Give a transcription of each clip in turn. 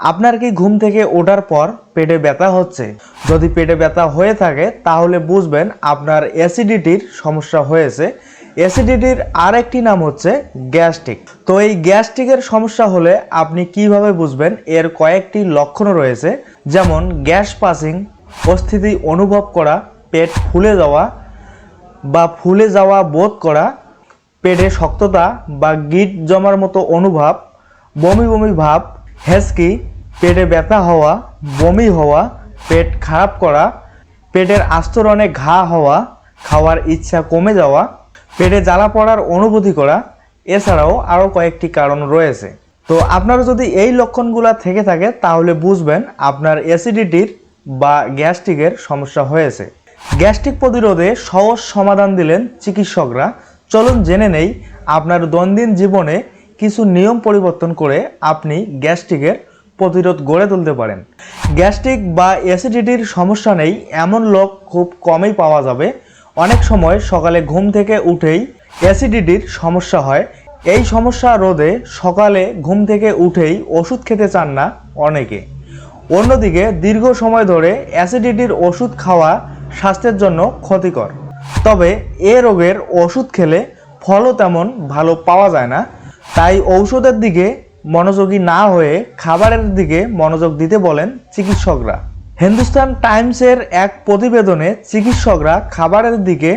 আপনার কি ঘুম থেকে ওঠার পর পেটে ব্যথা হচ্ছে? যদি পেটে ব্যথা হয়ে থাকে, তাহলে বুঝবেন আপনার অ্যাসিডিটির সমস্যা হয়েছে। অ্যাসিডিটির আরেকটি নাম হচ্ছে গ্যাস্ট্রিক। তো এই গ্যাস্ট্রিকের সমস্যা হলে আপনি কীভাবে বুঝবেন? এর কয়েকটি লক্ষণ রয়েছে। যেমন, গ্যাস পাসিং, অস্থিতি অনুভব করা, পেট ফুলে যাওয়া বা ফুলে যাওয়া বোধ করা, পেটে শক্ততা বা গিট জমার মতো অনুভব, বমি বমি ভাব হেসকি পেটে ব্যথা হওয়া, বমি হওয়া, পেট খারাপ করা, পেটের আস্তরণে ঘা হওয়া, খাওয়ার ইচ্ছা কমে যাওয়া, পেটে জ্বালা পড়ার অনুভূতি করা, এছাড়াও আরও কয়েকটি কারণ রয়েছে। তো আপনার যদি এই লক্ষণগুলো থেকে থাকে, তাহলে বুঝবেন আপনার অ্যাসিডিটির বা গ্যাস্ট্রিকের সমস্যা হয়েছে। গ্যাস্ট্রিক প্রতিরোধে সহজ সমাধান দিলেন চিকিৎসকরা। চলুন জেনে নেই, আপনার দৈনন্দিন জীবনে কিছু নিয়ম পরিবর্তন করে আপনি গ্যাস্ট্রিকের প্রতিরোধ গড়ে তুলতে পারেন। গ্যাস্ট্রিক বা অ্যাসিডিটির সমস্যা নেই, এমন লোক খুব কমই পাওয়া যাবে। অনেক সময় সকালে ঘুম থেকে উঠেই অ্যাসিডিটির সমস্যা হয়। এই সমস্যা রোধে সকালে ঘুম থেকে উঠেই ওষুধ খেতে চান না অনেকে। অন্যদিকে দীর্ঘ সময় ধরে অ্যাসিডিটির ওষুধ খাওয়া স্বাস্থ্যের জন্য ক্ষতিকর। তবে এ রোগের ওষুধ খেলে ফলও তেমন ভালো পাওয়া যায় না। তাই ঔষধের দিকে মনোযোগী না হয়ে খাবারের দিকে মনোযোগ দিতে বলেন চিকিৎসকরা। হিন্দুস্তান টাইমসের এক প্রতিবেদনে চিকিৎসকরা খাবারের দিকে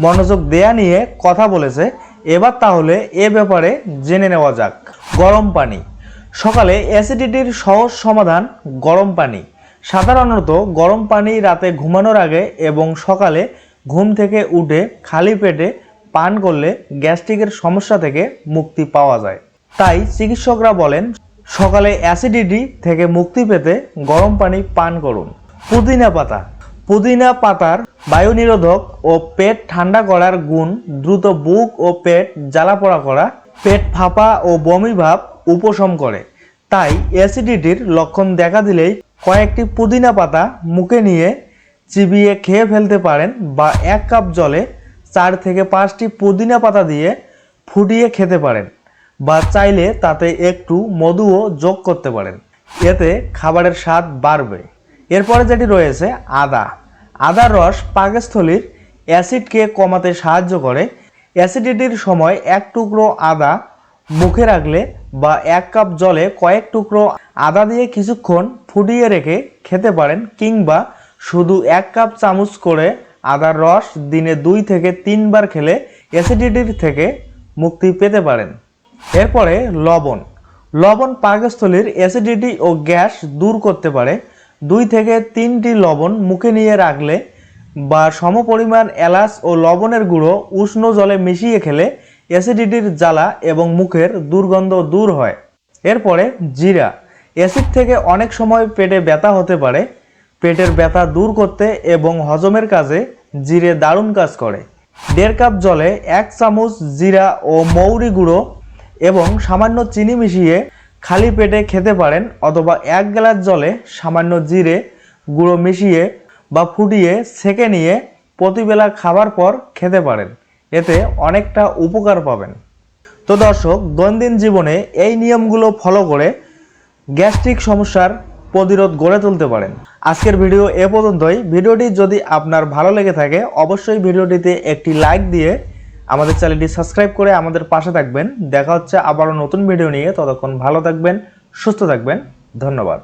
মনোযোগ দেয়া নিয়ে কথা বলেছে। এবার তাহলে এ ব্যাপারে জেনে নেওয়া যাক। গরম পানি। সকালে অ্যাসিডিটির সহজ সমাধান গরম পানি। সাধারণত গরম পানি রাতে ঘুমানোর আগে এবং সকালে ঘুম থেকে উঠে খালি পেটে পান করলে গ্যাস্ট্রিকের সমস্যা থেকে মুক্তি পাওয়া যায়। তাই চিকিৎসকরা বলেন, সকালে অ্যাসিডিটি থেকে মুক্তি পেতে গরম পানি পান করুন। পুদিনা পাতা। পুদিনা পাতার বায়ু নিরোধক ও পেট ঠান্ডা করার গুণ দ্রুত বুক ও পেট জ্বালাপোড়া করা, পেট ফাঁপা ও বমি ভাব উপশম করে। তাই অ্যাসিডিটির লক্ষণ দেখা দিলেই কয়েকটি পুদিনা পাতা মুখে নিয়ে চিবিয়ে খেয়ে ফেলতে পারেন বা এক কাপ জলে চার থেকে পাঁচটি পুদিনা পাতা দিয়ে ফুটিয়ে খেতে পারেন। বা চাইলে তাতে একটু মধুও যোগ করতে পারেন। এতে খাবারের স্বাদ বাড়বে। এরপরে যেটি রয়েছে, আদা। আদার রস পাকস্থলীর অ্যাসিডকে কমাতে সাহায্য করে। অ্যাসিডিটির সময় এক টুকরো আদা মুখে রাখলে বা এক কাপ জলে কয়েক টুকরো আদা দিয়ে কিছুক্ষণ ফুটিয়ে রেখে খেতে পারেন কিংবা শুধু এক কাপ চামচ করে আদার রস দিনে দুই থেকে তিনবার খেলে অ্যাসিডিটির থেকে মুক্তি পেতে পারেন। এরপরে লবণ। লবণ পাকস্থলীর অ্যাসিডিটি ও গ্যাস দূর করতে পারে। দুই থেকে তিনটি লবণ মুখে নিয়ে রাখলে বা সমপরিমাণ এলাচ ও লবণের গুঁড়ো উষ্ণ জলে মিশিয়ে খেলে অ্যাসিডিটির জ্বালা এবং মুখের দুর্গন্ধ দূর হয়। এরপরে জিরা। অ্যাসিড থেকে অনেক সময় পেটে ব্যথা হতে পারে। পেটের ব্যথা দূর করতে এবং হজমের কাজে জিরে দারুণ কাজ করে। দেড় কাপ জলে এক চামচ জিরা ও মৌরি গুঁড়ো এবং সামান্য চিনি মিশিয়ে খালি পেটে খেতে পারেন অথবা এক গ্লাস জলে সামান্য জিরে গুঁড়ো মিশিয়ে বা ফুটিয়ে সেকে নিয়ে প্রতিবেলা খাবার পর খেতে পারেন। এতে অনেকটা উপকার পাবেন। তো দর্শক, দৈনন্দিন জীবনে এই নিয়মগুলো ফলো করে গ্যাস্ট্রিক সমস্যার প্রতিরোধ গড়ে তুলতে পারেন। আজকের ভিডিও এ পর্যন্তই। ভিডিওটি যদি আপনার ভালো লেগে থাকে, অবশ্যই ভিডিওটিতে একটি লাইক দিয়ে আমাদের চ্যানেলটি সাবস্ক্রাইব করে আমাদের পাশে থাকবেন। দেখা হচ্ছে আবারও নতুন ভিডিও নিয়ে। ততক্ষণ ভালো থাকবেন, সুস্থ থাকবেন। ধন্যবাদ।